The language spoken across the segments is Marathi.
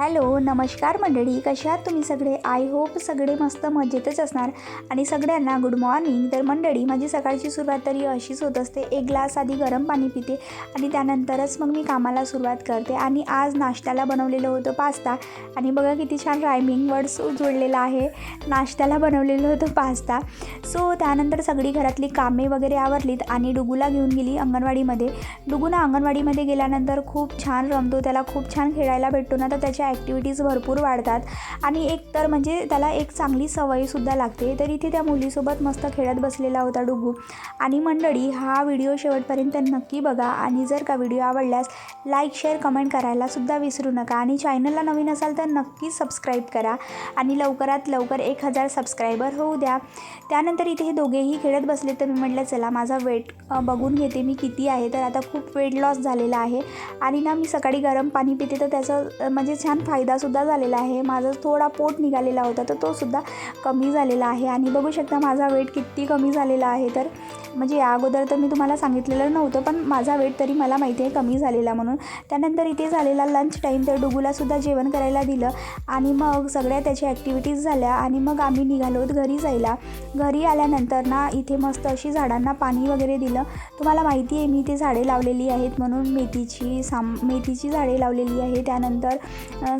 हॅलो नमस्कार मंडळी कशा आहात तुम्ही सगळे? आय होप सगळे मस्त मजेतच असणार. आणि सगळ्यांना गुड मॉर्निंग तर मंडळी माझी सकाळची सुरुवात तरी अशीच होत असते. एक ग्लास आधी गरम पाणी पिते आणि त्यानंतरच मग मी कामाला सुरुवात करते. आणि आज नाश्त्याला बनवलेलं होतं पास्ता. आणि बघा किती छान रायमिंग वर्ड्स जोडलेला आहे. नाश्त्याला बनवलेलं होतं पास्ता. सो त्यानंतर सगळी घरातली कामे वगैरे आवरलीत आणि डुगूला घेऊन गेली अंगणवाडीमध्ये. डुगूना अंगणवाडीमध्ये गेल्यानंतर खूप छान रमतो. त्याला खूप छान खेळायला भेटतो ना तर त्याच्या ॲक्टिव्हिटीज भरपूर वाढतात. आणि एक तर म्हणजे त्याला एक चांगली सवयसुद्धा लागते. तर इथे त्या मुलीसोबत मस्त खेळत बसलेला होता डुगू. आणि मंडळी हा व्हिडिओ शेवटपर्यंत नक्की बघा. आणि जर का व्हिडिओ आवडल्यास लाईक शेअर कमेंट करायलासुद्धा विसरू नका. आणि चॅनलला नवीन असाल तर नक्की सबस्क्राईब करा. आणि लवकरात लवकर एक हजार सबस्क्रायबर होऊ द्या. त्यानंतर इथे हे दोघेही खेळत बसले तर मी म्हटलं चला माझा वेट बघून घेते मी किती आहे. तर आता खूप वेट लॉस झालेला आहे. आणि ना मी सकाळी गरम पाणी पिते तर त्याचं म्हणजे छान छान फायदासुद्धा झालेला आहे. माझा थोडा पोट निघालेला होता तर तो सुद्धा कमी झालेला आहे. आणि बघू शकता माझा वेट किती कमी झालेला आहे. तर म्हणजे या अगोदर तर मी तुम्हाला सांगितलेलं नव्हतं पण माझा वेट तरी मला माहिती आहे कमी झालेला म्हणून. त्यानंतर इथे झालेला लंच टाईम तर डुगूलासुद्धा जेवण करायला दिलं. आणि मग सगळ्या त्याच्या ॲक्टिव्हिटीज झाल्या आणि मग आम्ही निघालो घरी जायला. घरी आल्यानंतर ना इथे मस्त अशी झाडांना पाणी वगैरे दिलं. तुम्हाला माहिती आहे मी ते झाडे लावलेली आहेत म्हणून मेथीची साम मेथीची झाडे लावलेली आहे. त्यानंतर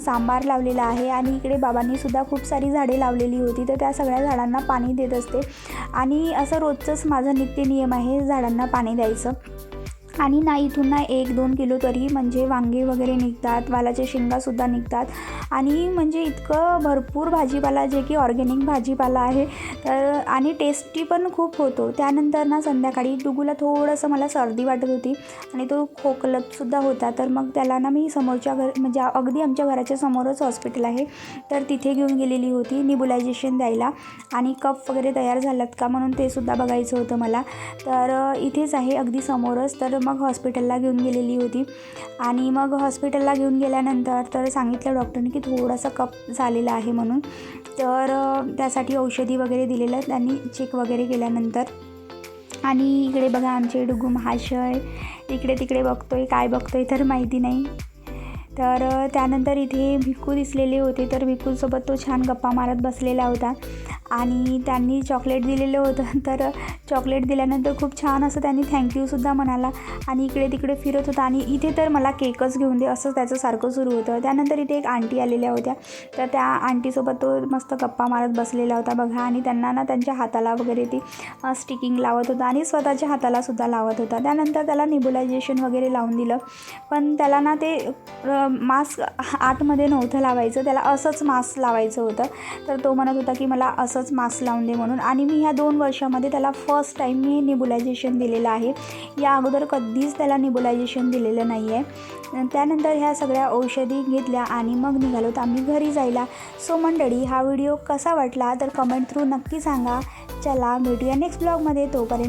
सांबार लावलेला आहे आणि इकडे बाबांनी सुद्धा खूप सारी झाडे लावलेली होती. तर त्या सगळ्या झाडांना पाणी देत असते. आणि असं रोजचंच माझं नित्य नियम आहे झाडांना पाणी द्यायचं. आणि ना इथून ना एक दोन किलो तरी म्हणजे वांगे वगैरे निघतात वालाच्या शेंगासुद्धा निघतात. आणि म्हणजे इतकं भरपूर भाजीपाला जे की ऑर्गॅनिक भाजीपाला आहे तर आणि टेस्टी पण खूप होतो. त्यानंतर ना संध्याकाळी डुगूला थोडंसं मला सर्दी वाटत होती आणि तो खोकलतसुद्धा होता. तर मग त्याला ना मी समोरच्या घर म्हणजे अगदी आमच्या घराच्या समोरच हॉस्पिटल आहे. तर तिथे घेऊन गेलेली होती निबुलायझेशन द्यायला. आणि कप वगैरे तयार झालात का म्हणून ते सुद्धा बघायचं होतं मला. तर इथेच आहे अगदी समोरच. तर मग मग हॉस्पिटलला घेऊन गेलेली होती. आणि मग हॉस्पिटलला घेऊन गेल्यानंतर तर सांगितलं डॉक्टरने की थोडासा कप झालेला आहे म्हणून. तर त्यासाठी औषधी वगैरे दिलेलं त्यांनी चेक वगैरे केल्यानंतर. आणि इकडे बघा आमचे डुगू महाशय. इकडे तिकडे बघतोय काय बघतोय तर माहिती नाही. तर त्यानंतर इथे भिकू दिसलेले होते. तर भिकूसोबत तो छान गप्पा मारत बसलेला होता. आणि त्यांनी चॉकलेट दिलेलं होतं. तर चॉकलेट दिल्यानंतर खूप छान असं त्यांनी थँक्यूसुद्धा म्हणाला. आणि इकडे तिकडे फिरत होता. आणि इथे तर मला केकच घेऊन दे असं त्याचं सारखं सुरू होतं. त्यानंतर इथे एक आंटी आलेल्या होत्या. तर त्या आंटीसोबत तो मस्त गप्पा मारत बसलेला होता बघा. आणि त्यांना ना त्यांच्या हाताला वगैरे ती स्टिकिंग लावत होता. आणि स्वतःच्या हातालासुद्धा लावत होता. त्यानंतर त्याला निबुलायझेशन वगैरे लावून दिलं. पण त्याला ना ते मास्क आतमध्ये नव्हतं लावायचं त्याला असंच मास्क लावायचं होतं. तर तो म्हणत होता की मला असंच मास्क लावून दे म्हणून. आणि मी ह्या दोन वर्षामध्ये त्याला फर्स्ट टाईम मी निबुलायझेशन दिलेलं आहे. या अगोदर कधीच त्याला निबुलायझेशन दिलेलं नाही आहे त्यानंतर ह्या सगळ्या औषधी घेतल्या आणि मग निघालो तर आम्ही घरी जायला. सो मंडळी हा व्हिडिओ कसा वाटला? तर कमेंट थ्रू नक्की सांगा. चला भेटूया नेक्स्ट ब्लॉगमध्ये तोपर्यंत